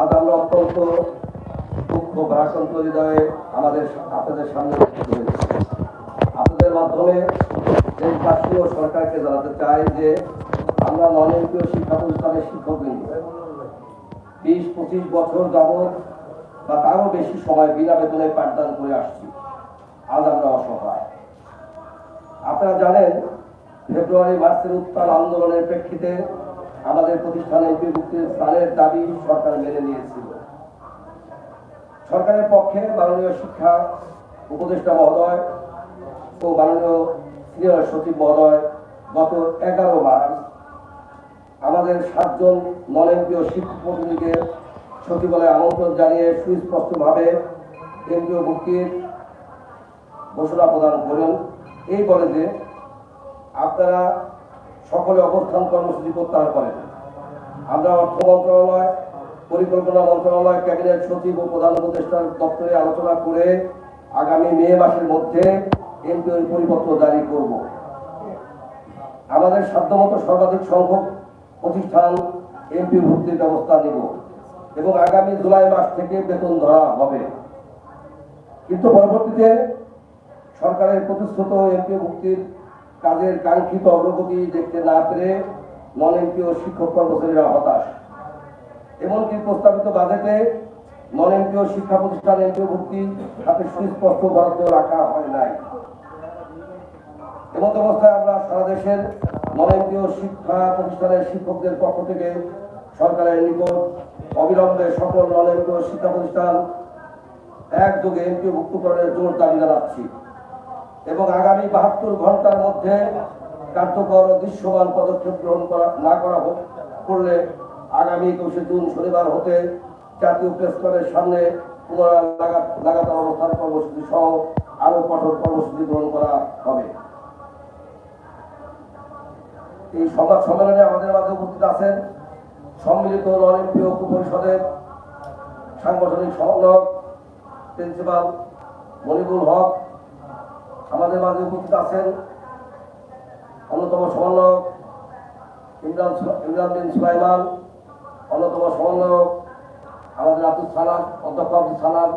আজ অত্যন্ত দুঃখ ভারাক্রান্ত হৃদয়ে আমাদের আপনাদের সামনে আপনাদের মাধ্যমে এই রাষ্ট্রীয় সরকারকে জানাতে চাই যে আমরা ননেন্দ্রীয় শিক্ষা প্রতিষ্ঠানের শিক্ষকবৃন্দ। বিশ, পঁচিশ বছর যাবৎ বা তারও বেশি সময় বিনা বেতনে পাঠদান করে আসছি। আজ আমরা অসহায়। আপনারা জানেন, ফেব্রুয়ারি মাসের উত্তাল আন্দোলনের প্রেক্ষিতে আমাদের প্রতিষ্ঠানে বিভক্তির স্থানের দাবি সরকার মেনে নিয়েছিল। সরকারের পক্ষে মাননীয় শিক্ষা উপদেষ্টা মহোদয় ও মাননীয় সিনিয়র সচিব মহোদয় গত এগারো মার্চ আমাদের সাতজন নলেন্দ্রীয় শিক্ষক প্রতিনিধিকে সচিবালয়ে আমন্ত্রণ জানিয়ে সুস্পষ্টভাবে কেন্দ্রীয় মুক্তির ঘোষণা প্রদান করেন। এই বলে যে আপনারা সকলে অবস্থান কর্মসূচি প্রত্যাহার করেন আমরা অর্থ মন্ত্রণালয়, পরিকল্পনা মন্ত্রণালয়, ক্যাবিনেট সচিব ও প্রধান উপদেষ্টার দপ্তরে আলোচনা করে আগামী মে মাসের মধ্যে এমপিওর পরিপত্র জারি করব। আমাদের সাধ্যমতো সর্বাধিক সংখ্যক প্রতিষ্ঠান এমপি ভর্তির ব্যবস্থা নেব এবং আগামী জুলাই মাস থেকে বেতন ধরা হবে। কিন্তু পরবর্তীতে সরকারের প্রতিশ্রুত এমপি মুক্তির কাজের কাঙ্ক্ষিত অগ্রগতি দেখতে না পেরে নন এমপিও শিক্ষক কর্মচারীরা হতাশ। এমনকি প্রস্তাবিত বাজেটে নন এমপিও শিক্ষা প্রতিষ্ঠান এমপিও ভর্তি হাতে সুস্পষ্ট বরাদ্দ রাখা হয় নাই। এমন অবস্থায় আমরা সারা দেশের নন এমপিও শিক্ষা প্রতিষ্ঠানের শিক্ষকদের পক্ষ থেকে সরকারের নিকট অবিলম্বে সকল নন এমপিও শিক্ষা প্রতিষ্ঠান একযোগে এমপিও মুক্তকরণের জোর দাবি জানাচ্ছি। এবং আগামী বাহাত্তর ঘণ্টার মধ্যে কার্যকর দৃশ্যমান পদক্ষেপ গ্রহণ করা, না করা করলে আগামী একুশে জুন শনিবার হতে জাতীয় প্রেস ক্লাবের সামনে পুনরায় লাগা- লাগাতার অবস্থান কর্মসূচি সহ আরও কঠোর কর্মসূচি গ্রহণ করা হবে। এই সংবাদ সম্মেলনে আমাদের মাঝে উপস্থিত আছেন সম্মিলিত নরেন্দ্রীয় পরিষদের সাংগঠনিক সমন্বয়ক, প্রিন্সিপাল মনিবুল হক আমাদের মাঝে উপস্থিত আছেন অন্যতম সমন্বয়ক ইমরান ইমরান বিন সুলাইমান, অন্যতম সমন্বয়ক আমাদের আব্দুল সালাম, অধ্যক্ষ আব্দুল সালাম,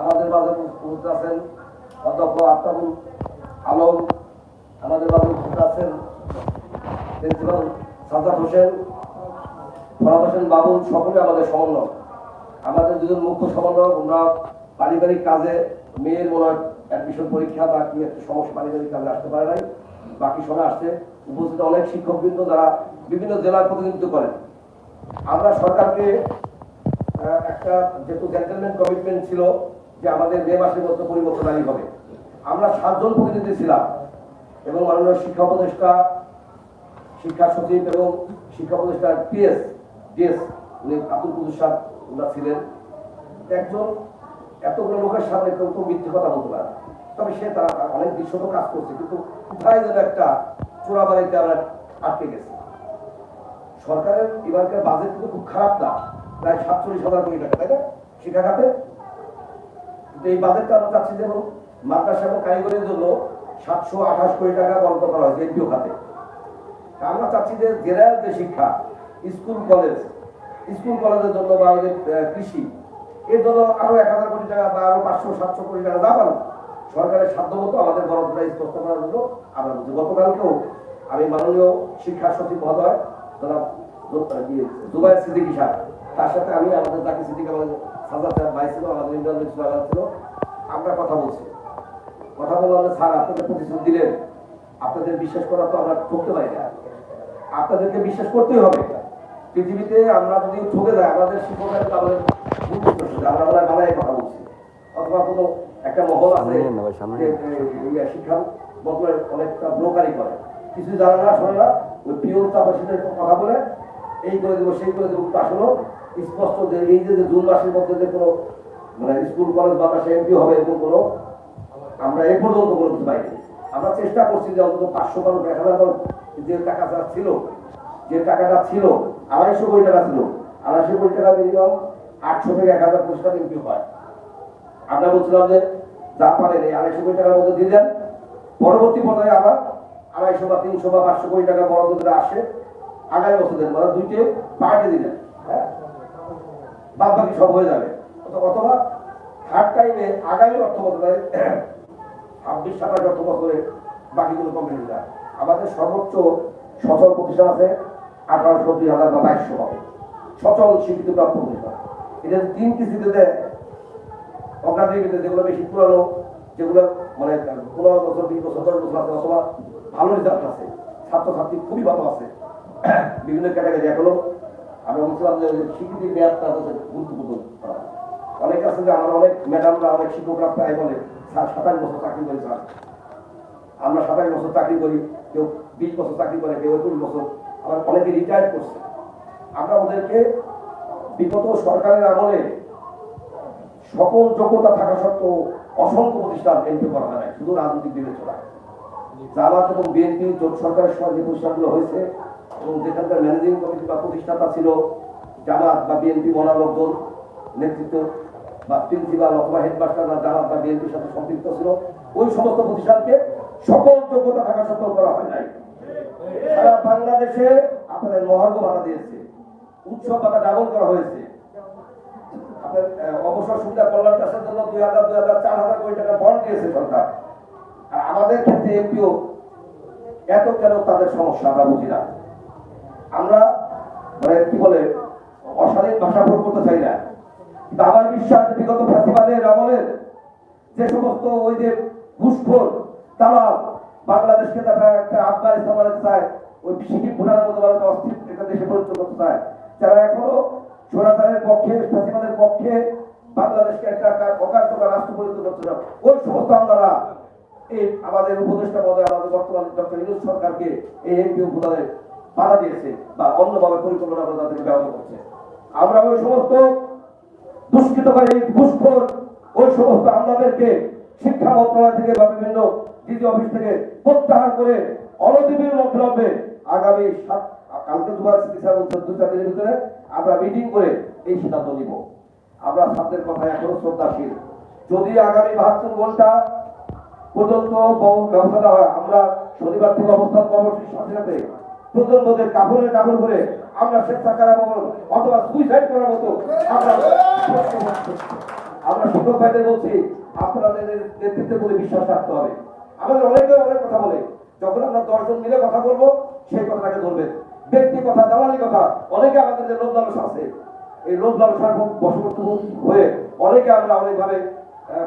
আমাদের মাঝে উপস্থিত আছেন অধ্যক্ষ আফতাবুল আলম, আমাদের মাঝে উপস্থিত আছেন প্রিন্সিপাল সাজাদ হোসেন, ফরাদ হোসেন বাবুল সকলে আমাদের সমন্বয় আমাদের দুজন মুখ্য সমন্বয়ক আমরা পারিবারিক কাজে মেয়ের মনে হয় অ্যাডমিশন পরীক্ষা বা কি একটা সমস্যা পারিবারিক কাজে আসতে পারে নাই। বাকি সময় আসছে। উপস্থিত অনেক শিক্ষকবৃন্দ যারা বিভিন্ন জেলার প্রতিনিধিত্ব করেন আমরা সরকারকে একটা যেহেতু জেন্টেলম্যান কমিটমেন্ট ছিল যে আমাদের মে মাসের মধ্যে পরিবর্তন আনি হবে। আমরা সাতজন প্রতিনিধি ছিলাম এবং মাননীয় শিক্ষা উপদেষ্টা, শিক্ষা সচিব এবং শিক্ষা প্রতিষ্ঠান পিএস ডিএস উনি আব্দুল কুদুর ওনারা ছিলেন। একজন এতগুলো লোকের সামনে কেউ তো মিথ্যে কথা বলতে পারে। তবে সে তারা অনেক দৃশ্যত কাজ করছে, কিন্তু কোথায় যেন একটা চোরা বাড়িতে আমরা আটকে গেছি। সরকারের এবারকার বাজেট কিন্তু খুব খারাপ না, প্রায় সাতচল্লিশ হাজার কোটি টাকা, তাই না? শিক্ষা খাতে কিন্তু এই বাজেটটা আমরা চাচ্ছি যেমন মাদ্রাসা এবং কারিগরির জন্য সাতশো আঠাশ কোটি টাকা বরাদ্দ করা হয়েছে এনপিও খাতে। আমরা চাচ্ছি যে জেনারেল যে শিক্ষা, স্কুল কলেজ, স্কুল কলেজের জন্য বা কৃষি এর জন্য আরও এক হাজার কোটি টাকা বা আরও পাঁচশো সাতশো কোটি টাকা যা পারো সরকারের সাধ্যমতো আমাদের বরাদ্দটা স্পষ্ট করার জন্য আমরা গতকালকেও আমি মাননীয় শিক্ষা সচিব মহোদয় জনাব জু- আহ, কি, সাহেব তার সাথে আমি আমাদের জাকির সিদ্দিক আমাদের সাজাদ সাহেব ভাই ছিল আমাদের ইমরান ইসলাম ছিল আমরা কথা বলছি। কথা বললাম স্যার আপনাদের প্রতিশ্রুতি দিলেন আপনাদের বিশ্বাস করা তো আমরা ঠকতে পারি না। আপনাদেরকে বিশ্বাস করতেই হবে। পৃথিবীতে আমরা যদি ঠকে যাই আমাদের শিক্ষকের আমাদের আমরা কিছু শোনে না ওই পিওর সাথে কথা বলে এই করে দেবো সেই করে দেবো স্পষ্ট যে এই যে মাসের মধ্যে যে কোনো মানে স্কুল কলেজ বাতাসে এমপি হবে এরকম কোনো আমরা এ পর্যন্ত কোনো কিছু পাইনি আমরা চেষ্টা করছি যে অন্তত পাঁচশো বারো এক হাজার বারো যে টাকাটা ছিল যে টাকাটা ছিল, আড়াইশো কোটি টাকা ছিল, আড়াইশো কোটি টাকা মিনিমাম আটশো থেকে এক হাজার টাকা ইনকিউ হয়। আমরা বলছিলাম যে যা এই আড়াইশো কোটি টাকার মধ্যে দিয়ে দেন। পরবর্তী পর্যায়ে আবার আড়াইশো বা তিনশো বা পাঁচশো কোটি টাকা বরাদ্দ করে আসে। আগামী বছর দেন মানে দুইটে পার্টি দিলেন হ্যাঁ? বাদ বাকি সব হয়ে যাবে। অথবা- থার্ড টাইমে আগামী অর্থ বছরে ছাব্বিশ, সাতাশ অর্থ বছরে বাকিগুলো কমপ্লিট যায় আমাদের সর্বোচ্চ সচল প্রতিষ্ঠান আছে আঠারোশো, দুই হাজার বা বাইশশো হবে। সচল স্বীকৃতিপ্রাপ্ত প্রতিষ্ঠান। এটা তিন কিস্তিতে দেয় অগ্রাধিকার যেগুলো বেশি পুরানো, যেগুলো মানে পনেরো বছর, বিশ বছর, দশ বছর আছে, অথবা ভালো রেজাল্ট আছে, ছাত্রছাত্রী খুবই ভালো আছে। বিভিন্ন ক্যাটাগরি এখনও আমি বলছিলাম যে স্বীকৃতি মেয়াদটা হচ্ছে গুরুত্বপূর্ণ অনেক আছে যে আমার অনেক ম্যাডামরা অনেক শিক্ষকরা প্রায় বলে, স্যার, সাতাশ বছর চাকরি করি, স্যার। আমরা সাতাশ বছর চাকরি করি, কেউ বিশ বছর চাকরি করে, কেউ একুশ বছর। আবার অনেকে রিটায়ার করছে। আমরা ওদেরকে বিগত সরকারের আমলে সকল যোগ্যতা থাকা সত্ত্বেও অসংখ্য প্রতিষ্ঠান এন্ট্রি করা হয় নাই, শুধু রাজনৈতিক বিবেচনা। জামাত এবং বিএনপি জোট সরকারের সময় যে প্রতিষ্ঠানগুলো হয়েছে এবং যেখানকার ম্যানেজিং কমিটি বা প্রতিষ্ঠাতা ছিল জামাত বা বিএনপি মনা লোকজন নেতৃত্ব বা প্রিন্সিপাল অথবা হেডমাস্টার বা জামাত বা বিএনপির সাথে সম্পৃক্ত ছিল ওই সমস্ত প্রতিষ্ঠানকে সকল যোগ্যতা থাকা সত্ত্বেও করা হয় নাই। সারা বাংলাদেশে আপনাদের মহার্ঘ ভাড়া দিয়েছে। উৎসব ভাতা ডাবল করা হয়েছে। অবসর সুবিধা কল্যাণ চাষের জন্য দুই হাজার দুই হাজার চার হাজার কোটি টাকা বন্ড দিয়েছে সরকার। আর আমাদের ক্ষেত্রে এমপিও, এত কেন তাদের সমস্যা, আমরা বুঝি না। আমরা মানে কি বলে, অশালীন ভাষা প্রয়োগ করতে চাই না। কিন্তু আমার বিশ্বাস বিগত ফ্যাসিবাদের আমলের যে সমস্ত ওই যে ঘুষখোর, দালাল, বাংলাদেশকে তারা একটা আফগানিস্তান চায়, ওই সিকিম ভুটানের মতো অস্থির একটা দেশে পরিণত করতে চায় যারা এখনও সরাসরের পক্ষে ফ্যাসিবাদের পক্ষে বাংলাদেশকে একটা অকার্যকর রাষ্ট্র পরিণত করতে চায় ওই সমস্ত আমলারা এই আমাদের উপদেষ্টা মহোদয়, আমাদের বর্তমান ডক্টর ইনুস সরকারকে এই এমপি উপদানের বাধা দিয়েছে বা অন্যভাবে পরিকল্পনা করে তাদেরকে ব্যবহার করছে। আমরা ওই সমস্ত দুষ্কৃতকারী ঘুষখোর ওই সমস্ত আমলাদেরকে শিক্ষা মন্ত্রণালয় থেকে বা বিভিন্ন দ্বিতীয় অফিস থেকে প্রত্যাহার করে অনতিবিলম্বে আগামী সাত কালকে চিকিৎসা দু চার ভিতরে আমরা মিটিং করে এই সিদ্ধান্ত নিব। আমরা ছাত্রের কথা এখনও শ্রদ্ধাশীল। যদি আগামী বাহাত্তর ঘণ্টা পর্যন্ত ব্যবস্থা দেওয়া হয়, আমরা শনিবার থেকে অবস্থান কর্মসূচির সাথে সাথে প্রজন্মদের কাপড়ের কাপড় করে আমরা স্বেচ্ছাচারা ভবন অথবা সুইসাইড করার মতো আমরা আমরা শিক্ষক ভাইদের বলছি, আপনাদের নেতৃত্বের প্রতি বিশ্বাস রাখতে হবে। আমাদের অনেকে অনেক কথা বলে, যখন আমরা দশজন মিলে কথা বলব, সেই কথাটাকে ধরবেন। ব্যক্তি কথা, দালালি কথা, অনেকে আমাদের যে লোভ লালসা আছে, এই লোভ লালসার বশবর্তী হয়ে অনেকে আমরা অনেকভাবে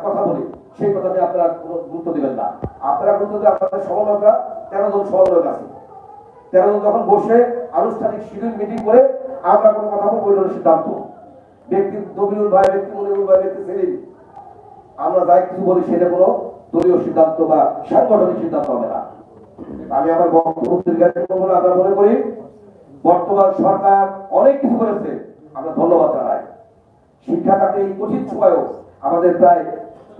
কথা বলি। সেই কথাতে আপনারা গুরুত্ব দিবেন না। আপনারা গুরুত্ব দিয়ে আপনাদের সমন্বয়করা তেরো জন সমন্বয়ক আছে। তেরো জন যখন বসে আনুষ্ঠানিক শিডিউল মিটিং করে আমরা কোনো কথা বলব ওই সিদ্ধান্ত। ব্যক্তি দবিরুল ভাই, ব্যক্তি মনিরুল ভাই, ব্যক্তি সেলিম, আমরা যাই কিছু বলি, সেটা কোনো দলীয় সিদ্ধান্ত বা সাংগঠনিক সিদ্ধান্ত হবে না। আমি আমার বক্তব্য আমরা মনে করি বর্তমান সরকার অনেক কিছু করেছে, আমরা ধন্যবাদ জানাই। শিক্ষা খাতে এই কঠিন সময়ও আমাদের প্রায়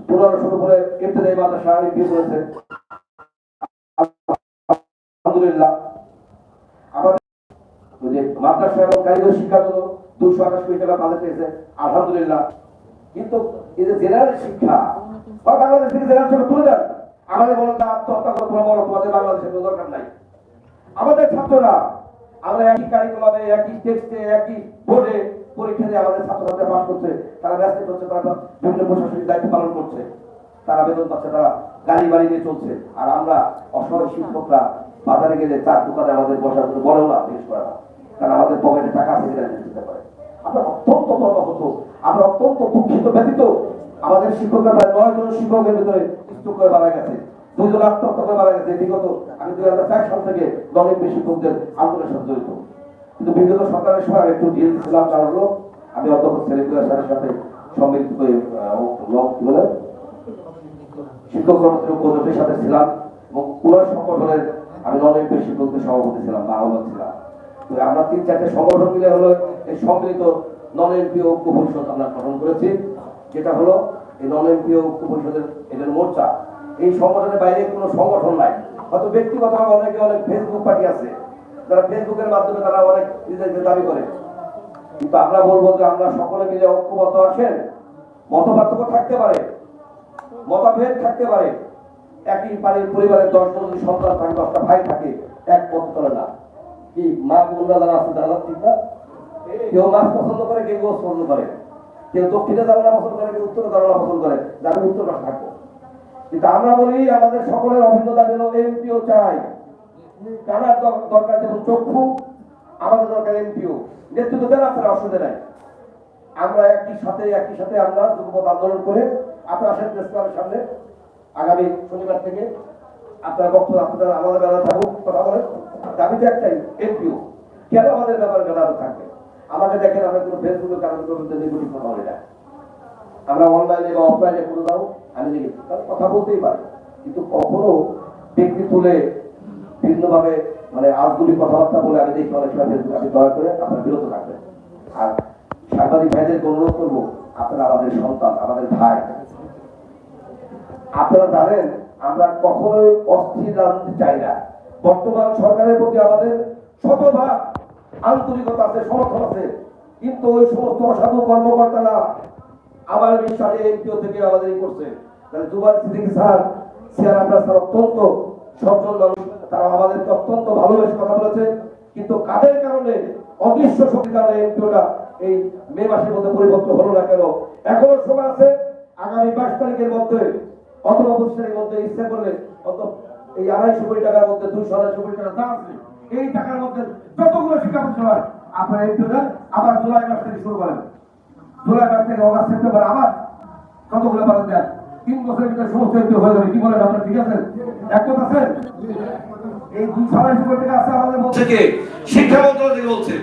পনেরোশোর উপরে কেন্দ্রে মাদ্রাসা বিয়ে করেছে। আলহামদুলিল্লাহ। আমাদের মাদ্রাসা এবং কারিগরি শিক্ষার জন্য দুশো আঠাশ কোটি টাকা বাজেট পেয়েছে, আলহামদুলিল্লাহ। কিন্তু এই যে জেনারেল শিক্ষা বাংলাদেশ থেকে জেনারেল শিক্ষা তুলে দেন, আমাদের বলেন আত্মহত্যা করে তোমরা বলো তোমাদের বাংলাদেশের দরকার নাই। আমাদের ছাত্ররা আমরা একই কারিকুলামে একই টেক্সটে একই বোর্ডে পরীক্ষা দিয়ে আমাদের ছাত্রছাত্রীরা পাস করছে, তারা ব্যস্ত করছে, তারা বিভিন্ন প্রশাসনিক দায়িত্ব পালন করছে, তারা বেতন পাচ্ছে, তারা গাড়ি বাড়ি নিয়ে চলছে। আর আমরা অসহায় শিক্ষকরা বাজারে গেলে চার দোকানে আমাদের বসার জন্য বলেও না জিজ্ঞেস করে কারণ আমাদের পকেটে টাকা আছে কিনা দিতে পারে। আমরা অত্যন্ত মর্মাহত আমরা অত্যন্ত দুঃখিত ব্যতীত আমাদের শিক্ষকরা প্রায় নয় জন শিক্ষকের ভিতরে স্ট্রোক করে মারা গেছে। দুজন আত্মহত্যা মারা গেছে বিগত আমি দুই হাজার চার সাল থেকে দলের শিক্ষকদের আন্দোলনের সাথে জড়িত। কিন্তু বিগত সরকারের সময় একটু ডিএল ছিলাম কারণ হলো আমি অধ্যক্ষ সেলিকুলার স্যারের সাথে সম্মিলিত আহ, বলে শিক্ষক কর্মচারী উপজেটের সাথে ছিলাম এবং পুরো সংগঠনের আমি নন এমপি শিক্ষকদের সভাপতি ছিলাম বা আহ্বান ছিলাম। তো আমরা তিন চারটে সংগঠন মিলে হলো এই সম্মিলিত নন এমপি ঐক্য পরিষদ আমরা গঠন করেছি যেটা হলো এই নন এমপি ঐক্য পরিষদের এদের মোর্চা এই সংগঠনের বাইরে কোনো সংগঠন নাই। হয়তো ব্যক্তিগতভাবে অনেকে অনেক ফেসবুক পার্টি আছে। যারা ফেসবুকের মাধ্যমে তারা অনেক নিজেদের দাবি করে। কিন্তু আমরা বলব যে আমরা সকলে মিলে ঐক্যবদ্ধ আছেন। মত থাকতে পারে, মতভেদ থাকতে পারে। একই বাড়ির পরিবারের দশ জন যদি সন্তান থাকে, দশটা ভাই থাকে, এক পথ চলে না। কি মা বোনরা যারা আছে, তারা ঠিক না? কেউ মাছ পছন্দ করে, কেউ গোস পছন্দ করে। কেউ দক্ষিণে জানালা পছন্দ করে, কেউ উত্তরে জানালা পছন্দ করে। যারা উত্তর পাশে থাকব। কিন্তু আমরা বলি আমাদের সকলের দাবি হলো এমপিও চাই। কানার দর- দরকার যেমন চক্ষু? আমাদের দরকার এমপিও। নেতৃত্ব দেন আপনারা, অসুবিধা নাই। আমরা একই সাথে একই সাথে আমরা যুগপথ আন্দোলন করে আপনার আসেন প্রেস ক্লাবের সামনে। আগামী শনিবার থেকে আপনার বক্তব্য আপনারা আমাদের বেলা থাকুক, কথা বলেন। দাবি তো একটাই, এমপিও। কেন আমাদের ব্যাপারে বেলা থাকবে? আমাকে দেখেন, আমরা কোনো ফেসবুকে কারণ করতে নেগেটিভ কথা বলি না। আমরা অনলাইনে বা অফলাইনে কোনো দাও, আমি দেখি তাহলে কথা বলতেই পারি। কিন্তু কখনো ব্যক্তি তুলে ভিন্নভাবে মানে আজগুলি কথাবার্তা বলে আমি দেখি অনেক সময় ফেসবুকে আপনি দয়া করে আপনার বিরত থাকবেন। আর সাংবাদিক ভাইদেরকে অনুরোধ করব, আপনারা আমাদের সন্তান, আমাদের ভাই। আপনারা জানেন, আমরা কখনোই অস্থির রাজনীতি চাই না। বর্তমান সরকারের প্রতি আমাদের শতভাগ আন্তরিকতা আছে, সমর্থন আছে। কিন্তু ওই সমস্ত অসাধু কর্মকর্তারা আমার বিশ্বাসে এমপিও থেকে আমাদের করছে। তাহলে দুবার সিদ্দিকী স্যার সিয়ার আমরা স্যার অত্যন্ত সজ্জন তারা আমাদেরকে অত্যন্ত ভালোবেসে কথা বলেছে। কিন্তু কাদের কারণে, অদৃশ্য শক্তির কারণে এমপিওটা এই মে মাসের মধ্যে পরিবর্তন হলো না কেন? এখনও সময় আছে, আগামী বাইশ তারিখের মধ্যে, অথবা পঁচিশ তারিখের মধ্যে ইচ্ছা করলে অত এই আড়াইশো কোটি টাকার মধ্যে, দুইশো, আড়াইশো কোটি টাকা দাম আছে, এই টাকার মধ্যে যতগুলো শিক্ষা প্রতিষ্ঠান আপনার এমপিওটা আবার জুলাই মাস থেকে শুরু করেন। মাস থেকে অগাস্ট সেপ্টেম্বর আবার কতগুলো পালন দেন তিন বছরের ভিতরে সমস্ত এমপি হয়ে যাবে। কি বলেন আপনার ঠিক আছে একমত আছেন? এই দুই আড়াইশো কোটি টাকা আছে আমাদের বলছে কে? শিক্ষা মন্ত্রণালয় বলছে।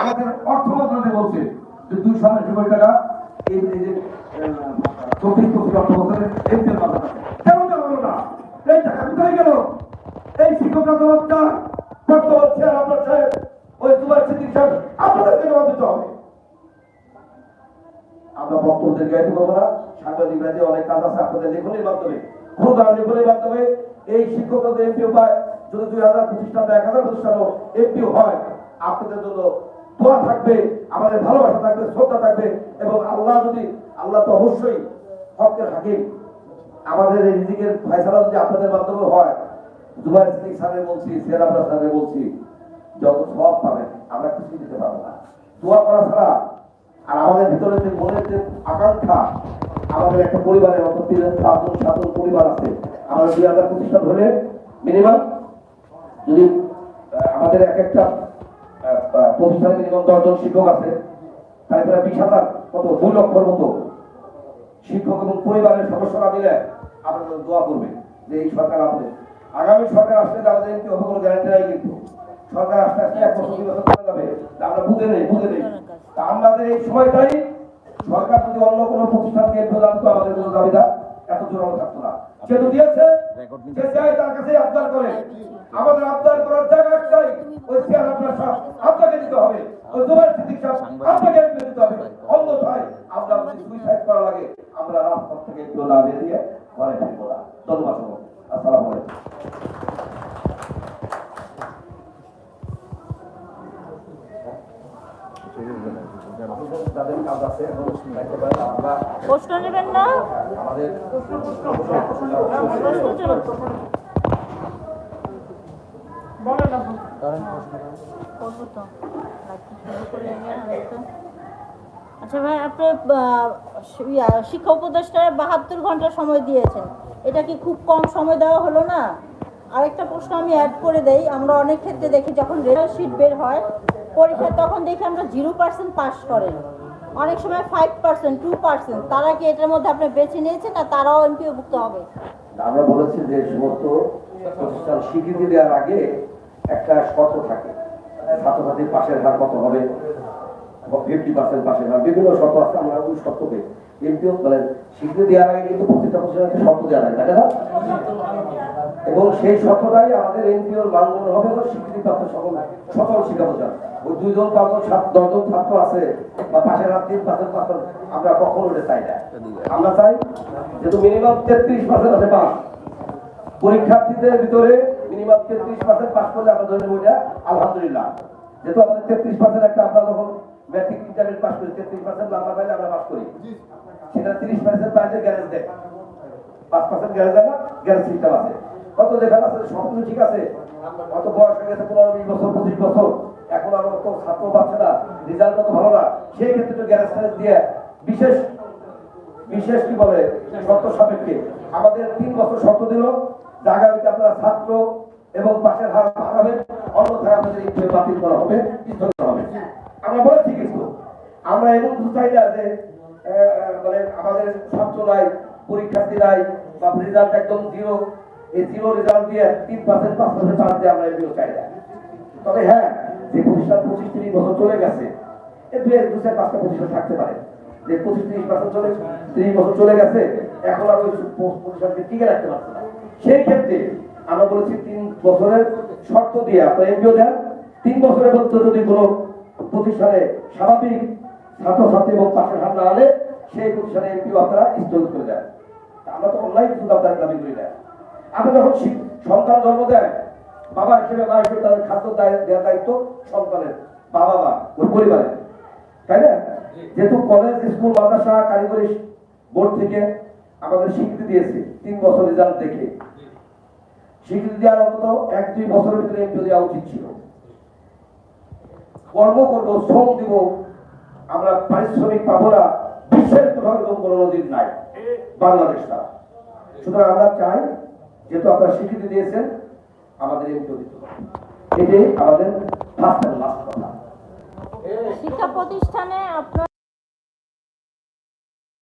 আমাদের অর্থ মন্ত্রণালয় বলছে যে দুই আড়াইশো কোটি টাকা এই যে চব্বিশ পঁচিশ অর্থ বছরের এমপির মাধ্যমে। কেন দেওয়া হলো না? এই টাকা কোথায় গেল? এই শিক্ষকরা তো বর্তমান চেয়ার আপনার সাহেব ওই দুবার সিদ্দিক সাহেব আপনাদেরকে জবাব হবে? আমরা বক্তব্যদের গাইতে পারব না। সাংবাদিকরা যে অনেক কাজ আছে আপনাদের লেখনের মাধ্যমে ক্ষুদা লেখনের মাধ্যমে। এই শিক্ষকদের এমপিও পায় যদি দুই হাজার প্রতিষ্ঠান বা এক হাজার প্রতিষ্ঠানও এমপিও হয়, আপনাদের জন্য দোয়া থাকবে, আমাদের ভালোবাসা থাকবে, শ্রদ্ধা থাকবে, এবং আল্লাহ যদি, আল্লাহ তো অবশ্যই হকের হাকিম। আমাদের এই রিজিকের ফয়সালা যদি আপনাদের মাধ্যমে হয় জুবাইর সিদ্দিক স্যারের বলছি আব্বাস স্যারের বলছি, যত সব পাবেন, আমরা কিছু দিতে পারব না। দোয়া করা ছাড়া আর আমাদের ভিতরে যে মনের যে আকাঙ্ক্ষা, আমাদের একটা পরিবারের মতো তিন সাতজন সাতজন পরিবার আছে, আমাদের দুই হাজার প্রতিষ্ঠান হলে মিনিমাম যদি আমাদের এক একটা প্রতিষ্ঠানে মিনিমাম দশজন শিক্ষক আছে তাই প্রায় বিশ হাজার কত, দুই লক্ষর মতো শিক্ষক এবং পরিবারের সদস্যরা মিলে আপনাদের দোয়া করবে যে এই সরকার আমাদের আগামী সরকার আসলে আমাদের কি হবে কোনো গ্যারান্টি নাই কিন্তু। সরকার আসতে আসতে এক বছর, দুই বছর চলে যাবে। আমরা বুঝে নেই বুঝে নেই। আমাদের এই সময়টাই সরকার যদি অন্য কোনো প্রতিষ্ঠানকে প্রদান তো আমাদের কোনো দাবিদার এত জোরালো থাকতো না। সে তো দিয়েছে সে চায় তার কাছে আবদার করে। আমাদের আবদার করার জায়গা একটাই ওই চেয়ার আপনার সব আপনাকে দিতে হবে। ওই দুবার চিকিৎসা আপনাকে দিতে হবে। অন্যথায় আমরা যদি সুইসাইড করা লাগে আমরা রাজপথ থেকে একটু না বেরিয়ে ঘরে ফিরবো না। ধন্যবাদ আসসালামু আলাইকুম। তাদের কাজ আছে এখন দেখতে পারেন আমরা প্রশ্ন নেবেন না? আমাদের। আচ্ছা ভাই আপনি আহ, ইয়া, শিক্ষা উপদেষ্টার বাহাত্তর ঘণ্টা সময় দিয়েছেন। এটা কি খুব কম সময় দেওয়া হলো না? আরেকটা প্রশ্ন আমি অ্যাড করে দেই। আমরা অনেক ক্ষেত্রে দেখি যখন রেজাল্ট শিট বের হয় পরীক্ষায় তখন দেখি আমরা জিরো পার্সেন্ট পাস করেন। অনেক সময় ফাইভ পার্সেন্ট, টু পার্সেন্ট। তারা কি এটার মধ্যে আপনি বেছে নিয়েছেন না তারাও এমপিওভুক্ত হবে? আমরা বলেছি যে সমস্ত প্রতিষ্ঠান স্বীকৃতি দেওয়ার আগে একটা শর্ত থাকে। ছাত্রছাত্রীর পাশের হার কত হবে? ফিফটি পার্সেন্ট পাশের হার। বিভিন্ন শর্ত আছে, আমরা ওই শর্তকে এমপিও মানে স্বীকৃতি দেওয়ার আগে কিন্তু প্রত্যেকটা প্রতিষ্ঠানকে শর্ত দেওয়া লাগে, তাই না? এবং সেই শর্তটাই আমাদের এনপিওর মানদণ্ড হবে হলো স্বীকৃতিপ্রাপ্ত সকল সকল শিক্ষা প্রতিষ্ঠান ওই দুইজন পাঁচজন সাত, দশজন ছাত্র আছে, বা পাশের হাত তিন পার্সেন্ট আমরা কখনো চাই না। আমরা চাই যেহেতু মিনিমাম তেত্রিশ পার্সেন্ট আছে পাস। পরীক্ষার্থীদের ভিতরে মিনিমাম তেত্রিশ পার্সেন্ট পাস করলে আমরা ধরে নেব আলহামদুলিল্লাহ। যেহেতু আমাদের তেত্রিশ পার্সেন্ট একটা, আমরা যখন ম্যাট্রিক ইন্টারমিডিয়েট পাস করি, তেত্রিশ পার্সেন্ট নাম্বার পাইলে আমরা পাস করি। সেটা তিরিশ পার্সেন্ট পাইলে গ্যারেজ দেয়। পাঁচ পার্সেন্ট গ্যারেজ দেয় না, গ্যারেজ সিস্টেম আছে। হয়তো দেখা যে সব কিছু ঠিক আছে। হয়তো বয়স হয়ে গেছে? পনেরো, বিশ বছর, পঁচিশ বছর। এখন আর তো ছাত্র পাচ্ছে না রেজাল্ট কত ভালো না। সেই ক্ষেত্রে তো গ্যারেজ দিয়ে বিশেষ বিশেষ কি বলে শর্ত সাপেক্ষে আমাদের তিন বছর শর্ত দিল আগামীতে আপনারা ছাত্র এবং পাশের হার বাড়াবেন অন্যথায় আমাদের এই বাতিল করা হবে স্থগিত হবে। আমরা বলেছি কিন্তু আমরা এমন চাই না যে মানে আমাদের ছাত্র নাই পরীক্ষার্থী নাই বা রেজাল্ট একদম জিরো এই জিরো রেজাল্ট দিয়ে তিন পার্সেন্ট পাঁচ পার্সেন্ট পাস দিয়ে আমরা এগুলো চাই না। তবে হ্যাঁ যে প্রতিষ্ঠান পঁচিশ তিরিশ বছর চলে গেছে পাঁচটা প্রতিষ্ঠান থাকতে পারে। যে পঁচিশ তিরিশ বছর চলে, তিরিশ বছর চলে গেছে, এখন আর ওই প্রতিষ্ঠানকে টিকে রাখতে পারছে না। সেই ক্ষেত্রে আমরা বলেছি তিন বছরের শর্ত দিয়ে আপনার এমপিও দেন। তিন বছরের মধ্যে যদি কোনো প্রতিষ্ঠানে স্বাভাবিক ছাত্রছাত্রী এবং হার না আনে সেই প্রতিষ্ঠানে এমপিও আপনারা স্থগিত করে দেন। আমরা তো অনলাইন শুধু দাবি করি না। আপনি যখন সন্তান জন্ম দেয় বাবা হিসেবে মা হিসেবে তাদের খাদ্য দায়- দেওয়ার দায়িত্ব সন্তানের বাবা মা ওই পরিবারের। তাই না? যেহেতু কলেজ স্কুল মাদ্রাসা কারিগরি বোর্ড থেকে আমাদের স্বীকৃতি দিয়েছে তিন বছর রেজাল্ট দেখে। স্বীকৃতি দেওয়ার অন্তত এক দুই বছরের ভিতরে এমপিও দেওয়া উচিত ছিল। কর্ম করব শ্রম দিব আমরা পারিশ্রমিক পাবো না বিশ্বের কোথাও এরকম কোনো নদীর নাই বাংলাদেশটা সুতরাং আমরা চাই যেহেতু আপনারা স্বীকৃতি দিয়েছেন আমাদের এই হবে এটাই আমাদের শিক্ষা প্রতিষ্ঠানে আপনার